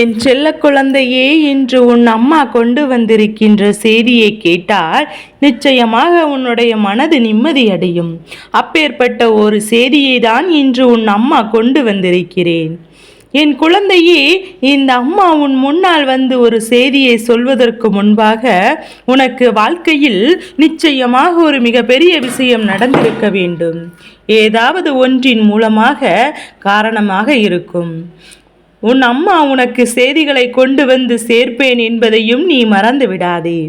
என் செல்ல குழந்தையே இன்று உன் அம்மா கொண்டு வந்திருக்கின்ற செய்தியை கேட்டால் நிச்சயமாக உன்னுடைய மனது நிம்மதியடையும். அப்பேற்பட்ட ஒரு செய்தியை தான் இன்று உன் அம்மா கொண்டு வந்திருக்கிறேன். என் குழந்தையே இந்த அம்மா உன் முன்னால் வந்து ஒரு செய்தியை சொல்வதற்கு முன்பாக உனக்கு வாழ்க்கையில் நிச்சயமாக ஒரு மிகப்பெரிய விஷயம் நடந்திருக்க வேண்டும். ஏதாவது ஒன்றின் மூலமாக காரணமாக இருக்கும். உன் அம்மா உனக்கு செய்திகளை கொண்டு வந்து சேர்ப்பேன் என்பதையும் நீ மறந்து விடாதே.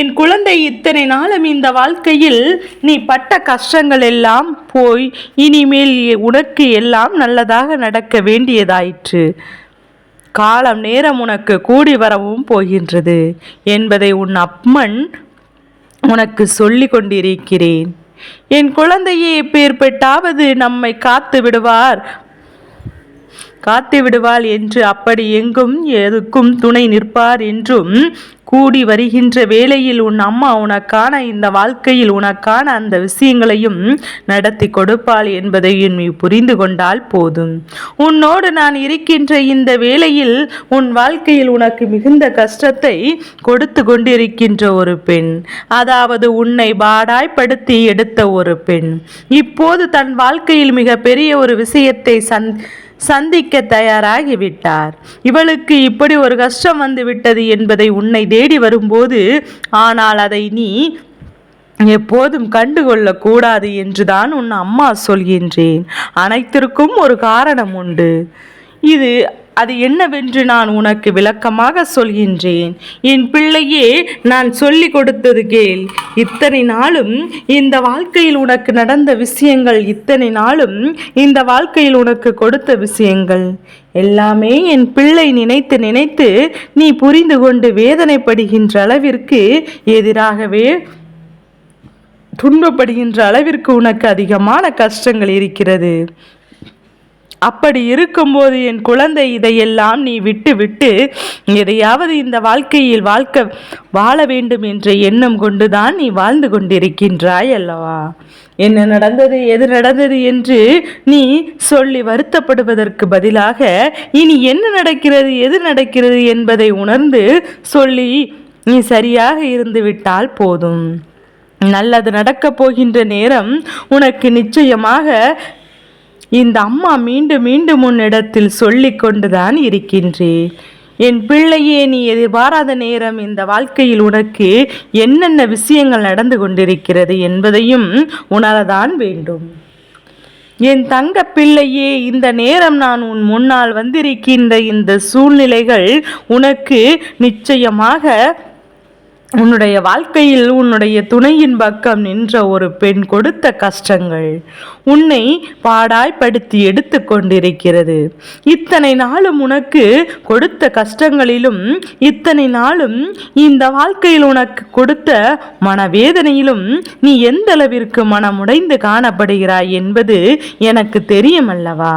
என் குழந்தை இத்தனை நாளும் இந்த வாழ்க்கையில் நீ பட்ட கஷ்டங்கள் எல்லாம் போய் இனிமேல் உனக்கு எல்லாம் நல்லதாக நடக்க வேண்டியதாயிற்று. காலம் நேரம் உனக்கு கூடி வரவும் போகின்றது என்பதை உன் அம்மன் உனக்கு சொல்லி கொண்டிருக்கிறேன். என் குழந்தையே எப்பேற்பட்டாவது நம்மை காத்து விடுவார். காத்து விடுவாள் என்று அப்படி எங்கும் எதுக்கும் துணை நிற்பார் என்றும் கூடி வருகின்ற வேளையில் உன் அம்மா உனக்கான இந்த வாழ்க்கையில் உனக்கான அந்த விஷயங்களையும் நடத்தி கொடுப்பாள் என்பதையும் நீ புரிந்து கொண்டால் போதும். உன்னோடு நான் இருக்கின்ற இந்த வேளையில் உன் வாழ்க்கையில் உனக்கு மிகுந்த கஷ்டத்தை கொடுத்து கொண்டிருக்கின்ற ஒரு பெண் அதாவது உன்னை பாடாய்ப்படுத்தி எடுத்த ஒரு பெண். இப்போது தன் வாழ்க்கையில் மிக பெரிய ஒரு விஷயத்தை சந் சந்திக்க தயாராகிவிட்டார். இவளுக்கு இப்படி ஒரு கஷ்டம் வந்து விட்டது என்பதை உன்னை தேடி வரும்போது ஆனால் அதை நீ எப்போதும் கண்டுகொள்ளக்கூடாது என்றுதான் உன் அம்மா சொல்கின்றேன். அனைத்திற்கும் ஒரு காரணம் உண்டு. இது அது என்னவென்று நான் உனக்கு விளக்கமாக சொல்கின்றேன். என் பிள்ளையே நான் சொல்லி கொடுத்தது கேள். இத்தனை நாளும் இந்த வாழ்க்கையில் உனக்கு நடந்த விஷயங்கள் இத்தனை நாளும் இந்த வாழ்க்கையில் உனக்கு கொடுத்த விஷயங்கள். எல்லாமே என் பிள்ளை நினைத்து நினைத்து நீ புரிந்து கொண்டு வேதனைப்படுகின்ற அளவிற்கு எதிராகவே துன்பப்படுகின்ற அளவிற்கு உனக்கு அதிகமான கஷ்டங்கள் இருக்கிறது. அப்படி இருக்கும்போது என் குழந்தை இதையெல்லாம் நீ விட்டு விட்டு எதையாவது இந்த வாழ்க்கையில் வாழ்க்க வாழ வேண்டும் என்ற எண்ணம் கொண்டுதான் நீ வாழ்ந்து கொண்டிருக்கின்றாய் அல்லவா? என்ன நடந்தது எது நடந்தது என்று நீ சொல்லி வருத்தப்படுவதற்கு பதிலாக இனி என்ன நடக்கிறது எது நடக்கிறது என்பதை உணர்ந்து சொல்லி நீ சரியாக இருந்து விட்டால் போதும். நல்லது நடக்கப் போகின்ற நேரம் உனக்கு நிச்சயமாக இந்த அம்மா மீண்டும் மீண்டும் உன்னிடத்தில் சொல்லி கொண்டுதான் இருக்கின்றேன் என் பிள்ளையே நீ எதிர்பாராத நேரம் இந்த வாழ்க்கையில் உனக்கு என்னென்ன விஷயங்கள் நடந்து கொண்டிருக்கிறது என்பதையும் உணரதான் வேண்டும். என் தங்க பிள்ளையே இந்த நேரம் நான் உன் முன்னால் வந்திருக்கின்ற இந்த சூழ்நிலைகள் உனக்கு நிச்சயமாக உன்னுடைய வாழ்க்கையில் உன்னுடைய துணையின் பக்கம் நின்ற ஒரு பெண் கொடுத்த கஷ்டங்கள் உன்னை பாடாய்ப்படுத்தி எடுத்து கொண்டிருக்கிறது. இத்தனை நாளும் உனக்கு கொடுத்த கஷ்டங்களிலும் இத்தனை நாளும் இந்த வாழ்க்கையில் உனக்கு கொடுத்த மனவேதனையிலும் நீ எந்த அளவிற்கு மனமுடைந்து காணப்படுகிறாய் என்பது எனக்கு தெரியும் அல்லவா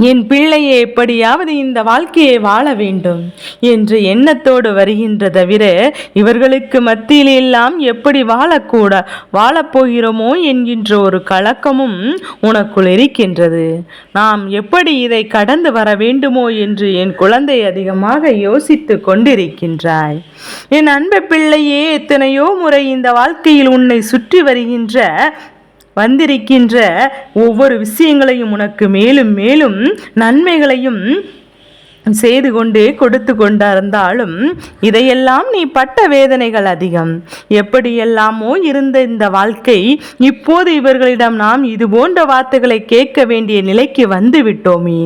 என் பிள்ளையை எப்படியாவது இந்த வாழ்க்கையை வாழ வேண்டும் என்ற எண்ணத்தோடு வருகின்ற தவிர இவர்களுக்கு மத்தியில் எல்லாம் எப்படி வாழக்கூட வாழப்போகிறோமோ என்கின்ற ஒரு கலக்கமும் உனக்குள் இருக்கின்றது. நாம் எப்படி இதை கடந்து வர வேண்டுமோ என்று என் குழந்தை அதிகமாக யோசித்து கொண்டிருக்கின்றாய். என் அன்பு பிள்ளையே எத்தனையோ முறை இந்த வாழ்க்கையில் உன்னை சுற்றி வருகின்ற வந்திருக்கின்ற ஒவ்வொரு விஷயங்களையும் உனக்கு மேலும் மேலும் நன்மைகளையும் செய்து கொண்டே கொடுத்து கொண்டிருந்தாலும் இதையெல்லாம் நீ பட்ட வேதனைகள் அதிகம். எப்படியெல்லாமோ இருந்த இந்த வாழ்க்கை இப்போது இவர்களிடம் நாம் இது போன்ற வார்த்தைகளை கேட்க வேண்டிய நிலைக்கு வந்து விட்டோமே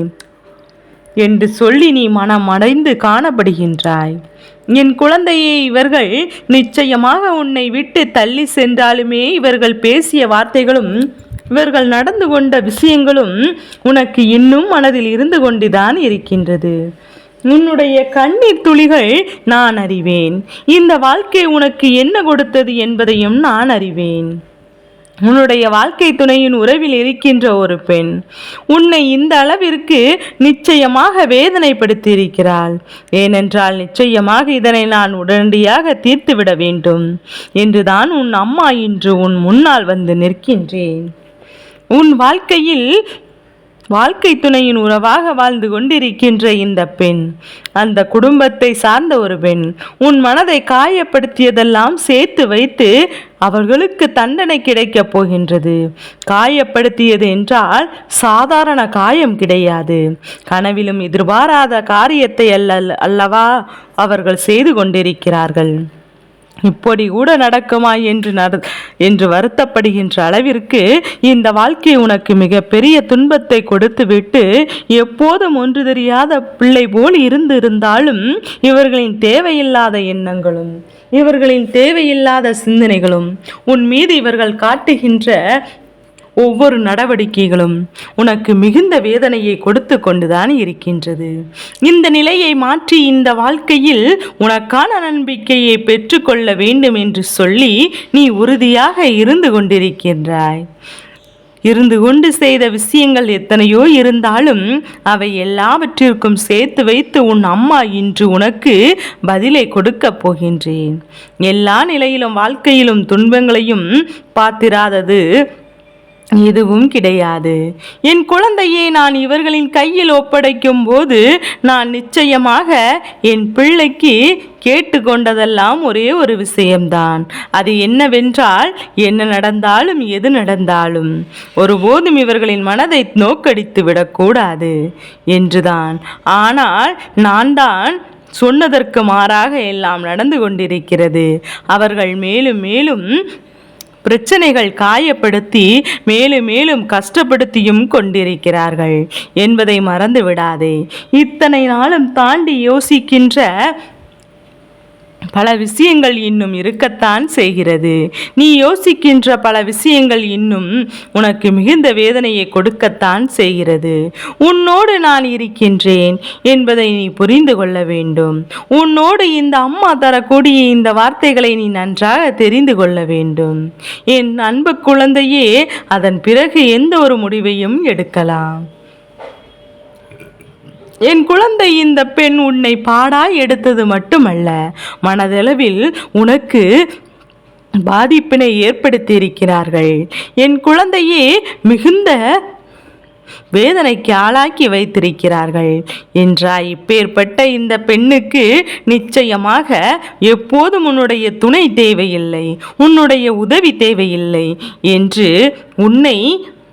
என்று சொல்லி நீ மனம் அடைந்து காணப்படுகின்றாய். என் குழந்தையே இவர்கள் நிச்சயமாக உன்னை விட்டு தள்ளி சென்றாலுமே இவர்கள் பேசிய வார்த்தைகளும் இவர்கள் நடந்து கொண்ட விஷயங்களும் உனக்கு இன்னும் மனதில் இருந்து கொண்டுதான் இருக்கின்றது. உன்னுடைய கண்ணீர் துளிகள் நான் அறிவேன். இந்த வாழ்க்கை உனக்கு என்ன கொடுத்தது என்பதையும் நான் அறிவேன். உன்னுடைய வாழ்க்கை துணையின் உறவில் இருக்கின்ற ஒரு பெண் உன்னை இந்த அளவிற்கு நிச்சயமாக வேதனைப்படுத்தியிருக்கிறாள். ஏனென்றால் நிச்சயமாக இதனை நான் உடனடியாக தீர்த்துவிட வேண்டும். என்றுதான் உன் அம்மா இன்று உன் முன்னால் வந்து நிற்கின்றேன். உன் வாழ்க்கையில் வாழ்க்கை துணையின் உறவாக வாழ்ந்து கொண்டிருக்கின்ற இந்த பெண் அந்த குடும்பத்தை சார்ந்த ஒரு பெண் உன் மனதை காயப்படுத்தியதெல்லாம் சேர்த்து வைத்து அவர்களுக்கு தண்டனை கிடைக்கப் போகின்றது. காயப்படுத்தியது என்றால் சாதாரண காயம் கிடையாது. கனவிலும் எதிர்பாராத காரியத்தை அல்ல அல்லவா அவர்கள் செய்து கொண்டிருக்கிறார்கள். இப்படி கூட நடக்குமா என்று நட என்று வருத்தப்படுகின்ற அளவிற்கு இந்த வாழ்க்கை உனக்கு மிகப்பெரிய துன்பத்தை கொடுத்துவிட்டு எப்போதும் ஒன்று தெரியாத பிள்ளை போல் இருந்திருந்தாலும் இவர்களின் தேவையில்லாத எண்ணங்களும் இவர்களின் தேவையில்லாத சிந்தனைகளும் உன் மீது இவர்கள் காட்டுகின்ற ஒவ்வொரு நடவடிக்கைகளும் உனக்கு மிகுந்த வேதனையை கொடுத்து கொண்டுதான் இருக்கின்றது. இந்த நிலையை மாற்றி இந்த வாழ்க்கையில் உனக்கான நம்பிக்கையை பெற்றுக்கொள்ள வேண்டும் என்று சொல்லி நீ உறுதியாக இருந்து கொண்டிருக்கின்றாய். இருந்து கொண்டு செய்த விஷயங்கள் எத்தனையோ இருந்தாலும் அவை எல்லாவற்றிற்கும் சேர்த்து வைத்து உன் அம்மா இன்று உனக்கு பதிலை கொடுக்கப் போகின்றேன். எல்லா நிலையிலும் வாழ்க்கையிலும் துன்பங்களையும் பார்த்திராதது எதுவும் கிடையாது. என் குழந்தையை நான் இவர்களின் கையில் ஒப்படைக்கும் போது நான் நிச்சயமாக என் பிள்ளைக்கு கேட்டுக்கொண்டதெல்லாம் ஒரே ஒரு விஷயம்தான். அது என்னவென்றால் என்ன நடந்தாலும் எது நடந்தாலும் ஒருபோதும் இவர்களின் மனதை நோக்கடித்து விடக்கூடாது என்றுதான். ஆனால் நான் தான் சொன்னதற்கு மாறாக எல்லாம் நடந்து கொண்டிருக்கிறது. அவர்கள் மேலும் மேலும் பிரச்சனைகள் காயப்படுத்தி மேலும் மேலும் கஷ்டப்படுத்தியும் கொண்டிருக்கிறார்கள். என்பதை மறந்து விடாதே இத்தனை நாளும் தாண்டி யோசிக்கின்ற பல விஷயங்கள் இன்னும் இருக்கத்தான் செய்கிறது. நீ யோசிக்கின்ற பல விஷயங்கள் இன்னும் உனக்கு மிகுந்த வேதனையை கொடுக்கத்தான் செய்கிறது. உன்னோடு நான் இருக்கின்றேன் என்பதை நீ புரிந்து கொள்ள வேண்டும். உன்னோடு இந்த அம்மா தரக்கூடிய இந்த வார்த்தைகளை நீ நன்றாக தெரிந்து கொள்ள வேண்டும். என் அன்பு குழந்தையே அதன் பிறகு எந்த ஒரு முடிவையும் எடுக்கலாம். என் குழந்தை இந்த பெண் உன்னை பாடாய் எடுத்தது மட்டுமல்ல மனதளவில் உனக்கு பாதிப்பினை ஏற்படுத்தியிருக்கிறார்கள். என் குழந்தையே மிகுந்த வேதனைக்கு ஆளாக்கி வைத்திருக்கிறார்கள் என்றாய். இப்பேற்பட்ட இந்த பெண்ணுக்கு நிச்சயமாக எப்போதும் உன்னுடைய துணை தேவையில்லை உன்னுடைய உதவி தேவையில்லை என்று உன்னை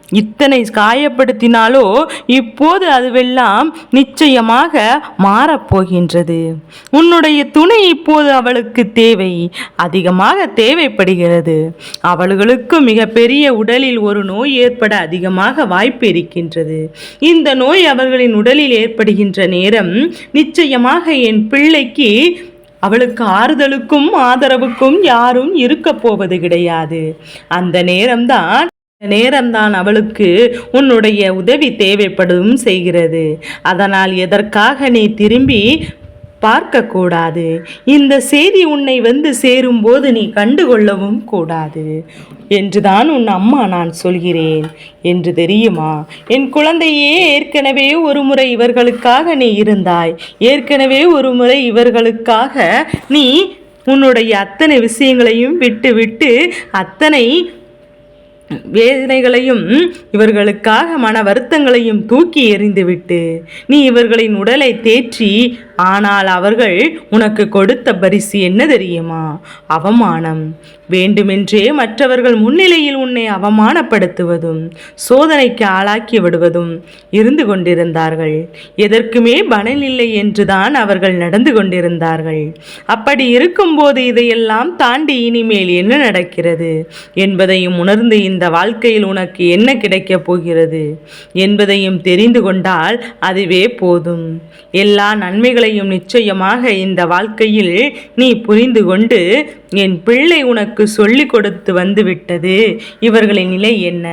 இத்தனை காயப்படுத்தினாலோ இப்போது அதுவெல்லாம் நிச்சயமாக மாறப்போகின்றது. உன்னுடைய துணை இப்போது அவளுக்கு தேவை. அதிகமாக தேவைப்படுகிறது. அவளுகளுக்கு மிகப்பெரிய உடலில் ஒரு நோய் ஏற்பட அதிகமாக வாய்ப்பு இருக்கின்றது. இந்த நோய் அவர்களின் உடலில் ஏற்படுகின்ற நேரம் நிச்சயமாக என் பிள்ளைக்கு அவளுக்கு ஆறுதலுக்கும் ஆதரவுக்கும் யாரும் இருக்க போவது கிடையாது. அந்த நேரம்தான் நேரம்தான் அவளுக்கு உன்னுடைய உதவி தேவைப்படும் செய்கிறது. அதனால் எதற்காக நீ திரும்பி பார்க்கக்கூடாது? இந்த செய்தி உன்னை வந்து சேரும்போது நீ கண்டுகொள்ளவும் கூடாது. என்றுதான் உன் அம்மா நான் சொல்கிறேன். என்று தெரியுமா? என் குழந்தையே ஏற்கனவே ஒரு முறை இவர்களுக்காக நீ இருந்தாய். ஏற்கனவே ஒரு முறை இவர்களுக்காக நீ உன்னுடைய அத்தனை விஷயங்களையும் விட்டு விட்டு அத்தனை வேதனைகளையும் இவர்களுக்காக மன வருத்தங்களையும் தூக்கி எறிந்துவிட்டு நீ இவர்களின் உடலை தேற்றி ஆனால் அவர்கள் உனக்கு கொடுத்த பரிசு என்ன தெரியுமா? அவமானம். வேண்டுமென்றே மற்றவர்கள் முன்னிலையில் உன்னை அவமானப்படுத்துவதும் சோதனைக்கு ஆளாக்கி விடுவதும் இருந்து கொண்டிருந்தார்கள். எதற்குமே பலனில்லை என்றுதான் அவர்கள் நடந்து கொண்டிருந்தார்கள். அப்படி இருக்கும்போது இதையெல்லாம் தாண்டி இனிமேல் என்ன நடக்கிறது? என்பதையும் உணர்ந்து இந்த வாழ்க்கையில் உனக்கு என்ன கிடைக்கப் போகிறது? என்பதையும் தெரிந்து கொண்டால் அதுவே போதும். எல்லா நன்மைகளையும் நிச்சயமாக இந்த வாழ்க்கையில் நீ புரிந்து கொண்டு என் பிள்ளை உனக்கு சொல்லி கொடுத்து வந்துவிட்டது. இவர்களின் நிலை என்ன?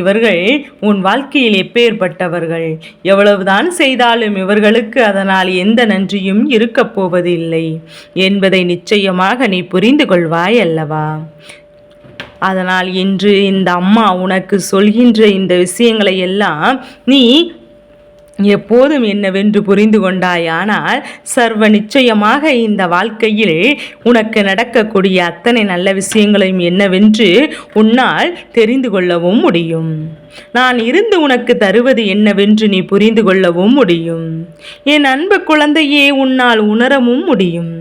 இவர்கள் உன் வாழ்க்கையில் எப்பேற்பட்டவர்கள்? எவ்வளவுதான் செய்தாலும் இவர்களுக்கு அதனால் எந்த நன்றியும் இருக்கப் போவதில்லை. என்பதை நிச்சயமாக நீ புரிந்து கொள்வாய் அல்லவா? அதனால் இன்று இந்த அம்மா உனக்கு சொல்கின்ற இந்த விஷயங்களை எல்லாம் நீ எப்போதும் என்னவென்று புரிந்து கொண்டாயானால் சர்வ நிச்சயமாக இந்த வாழ்க்கையில் உனக்கு நடக்கக்கூடிய அத்தனை நல்ல விஷயங்களையும் என்னவென்று உன்னால் தெரிந்து கொள்ளவும் முடியும். நான் இருந்து உனக்கு தருவது என்னவென்று நீ புரிந்து கொள்ளவும் முடியும். என் அன்பு குழந்தையே உன்னால் உணரவும் முடியும்.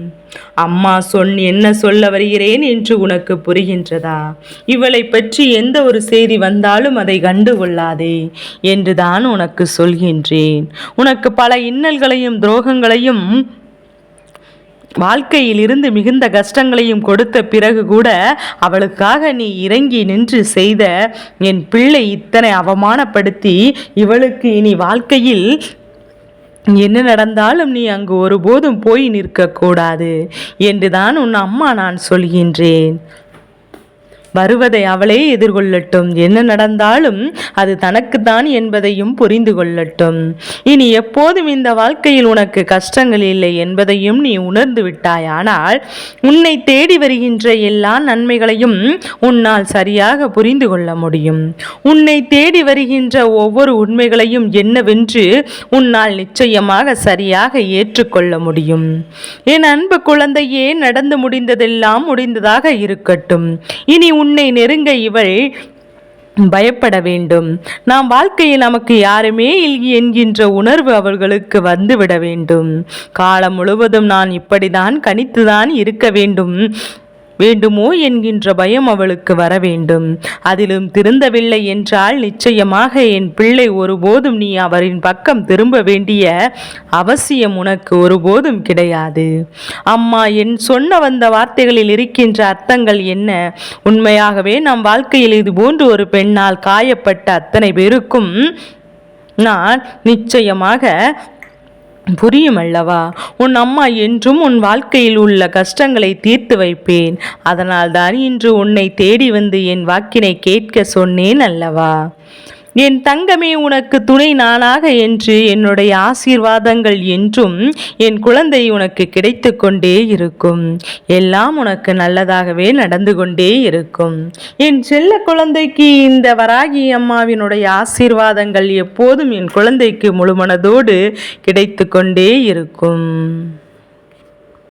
அம்மா சொன் என்ன சொல்ல வருகிறேன் என்று உனக்கு புரிகின்றதா? இவளை பற்றி எந்த ஒரு செய்தி வந்தாலும் அதை கண்டு கொள்ளாதே என்றுதான் உனக்கு சொல்கின்றேன். உனக்கு பல இன்னல்களையும் துரோகங்களையும் வாழ்க்கையில் இருந்து மிகுந்த கஷ்டங்களையும் கொடுத்த பிறகு கூட அவளுக்காக நீ இறங்கி நின்று செய்த என் பிள்ளை இத்தனை அவமானப்படுத்தி இவளுக்கு இனி வாழ்க்கையில் என்ன நடந்தாலும் நீ அங்கு ஒருபோதும் போய் நிற்கக்கூடாது என்றுதான் உன் அம்மா நான் சொல்கின்றேன். வருவதை அவளே எதிர்கொள்ளட்டும். என்ன நடந்தாலும் அது தனக்குத்தான் என்பதையும் புரிந்து கொள்ளட்டும். இனி எப்போதும் இந்த வாழ்க்கையில் உனக்கு கஷ்டங்கள் இல்லை என்பதையும் நீ உணர்ந்து விட்டாயானால் உன்னை தேடி வருகின்ற எல்லா நன்மைகளையும் உன்னால் சரியாக புரிந்து கொள்ள முடியும். உன்னை தேடி வருகின்ற ஒவ்வொரு உண்மைகளையும் என்னவென்று உன்னால் நிச்சயமாக சரியாக ஏற்றுக்கொள்ள முடியும். என் அன்பு குழந்தையே நடந்து முடிந்ததெல்லாம் முடிந்ததாக இருக்கட்டும். இனி உன்னை நெருங்க இவள் பயப்பட வேண்டும். நாம் வாழ்க்கையில் நமக்கு யாருமே இல்லை என்கின்ற உணர்வு அவர்களுக்கு வந்துவிட வேண்டும். காலம் முழுவதும் நான் இப்படிதான் கணித்துதான் இருக்க வேண்டும். வேண்டுமோ என்கின்ற பயம் அவளுக்கு வர வேண்டும் அதிலும் திருந்தவில்லை என்றால் நிச்சயமாக என் பிள்ளை ஒருபோதும் நீ அவரின் பக்கம் திரும்ப வேண்டிய அவசியம் உனக்கு ஒருபோதும் கிடையாது. அம்மா என் சொன்ன வந்த வார்த்தைகளில் இருக்கின்ற அர்த்தங்கள் என்ன? உண்மையாகவே நம் வாழ்க்கையில் இது போன்று ஒரு பெண்ணால் காயப்பட்ட அத்தனை பேருக்கும் நான் நிச்சயமாக புரியும் அல்லவா உன் அம்மா என்றும் உன் வாழ்க்கையில் உள்ள கஷ்டங்களை தீர்த்து வைப்பேன். அதனால்தான் இன்று உன்னை தேடி வந்து என் வாக்கினை கேட்க சொன்னேன் அல்லவா? என் தங்கமே உனக்கு துணை நானாக என்று என்னுடைய ஆசீர்வாதங்கள் என்றும் என் குழந்தை உனக்கு கிடைத்து கொண்டே இருக்கும். எல்லாம் உனக்கு நல்லதாகவே நடந்து கொண்டே இருக்கும். என் செல்ல குழந்தைக்கு இந்த வராகி அம்மாவினுடைய ஆசீர்வாதங்கள் எப்போதும் என் குழந்தைக்கு முழுமனதோடு கிடைத்து கொண்டே இருக்கும்.